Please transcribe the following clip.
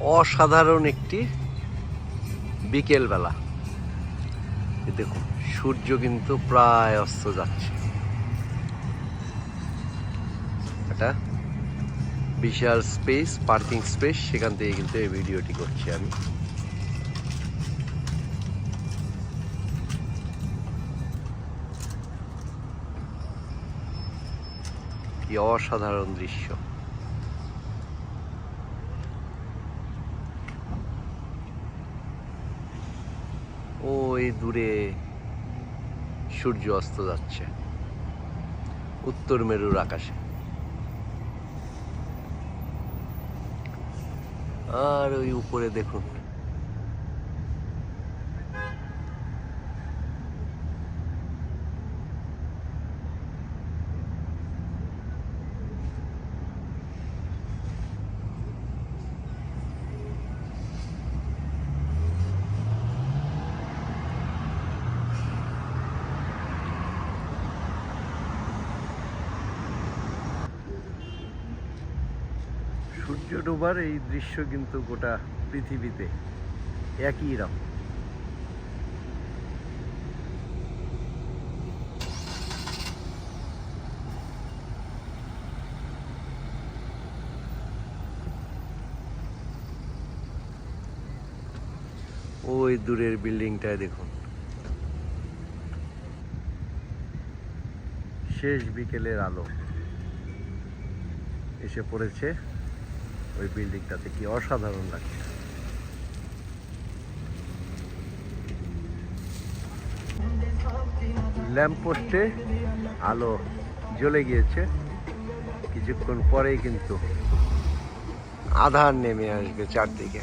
অসাধারণ একটি বিকেলবেলা। দেখুন, সূর্য কিন্তু প্রায় অস্ত যাচ্ছে। একটা বিশাল স্পেস পার্কিং স্পেস সেখান থেকে কিন্তু এই ভিডিওটি করছি আমি। কি অসাধারণ দৃশ্য। ওই দূরে সূর্য অস্ত যাচ্ছে উত্তর মেরুর আকাশে। আর ওই উপরে দেখুন সূর্য ডোবার এই দৃশ্য কিন্তু গোটা পৃথিবীতে একই রকম। ওই দূরের বিল্ডিংটায় দেখুন। শেষ বিকেলের আলো এসে পড়েছে। ওই বিল্ডিংটাতে কি অসাধারণ লাগছে। ল্যাম্পপোস্টে আলো জ্বলে গিয়েছে। কিছুক্ষণ পরেই কিন্তু আধার নেমে আসবে চারদিকে।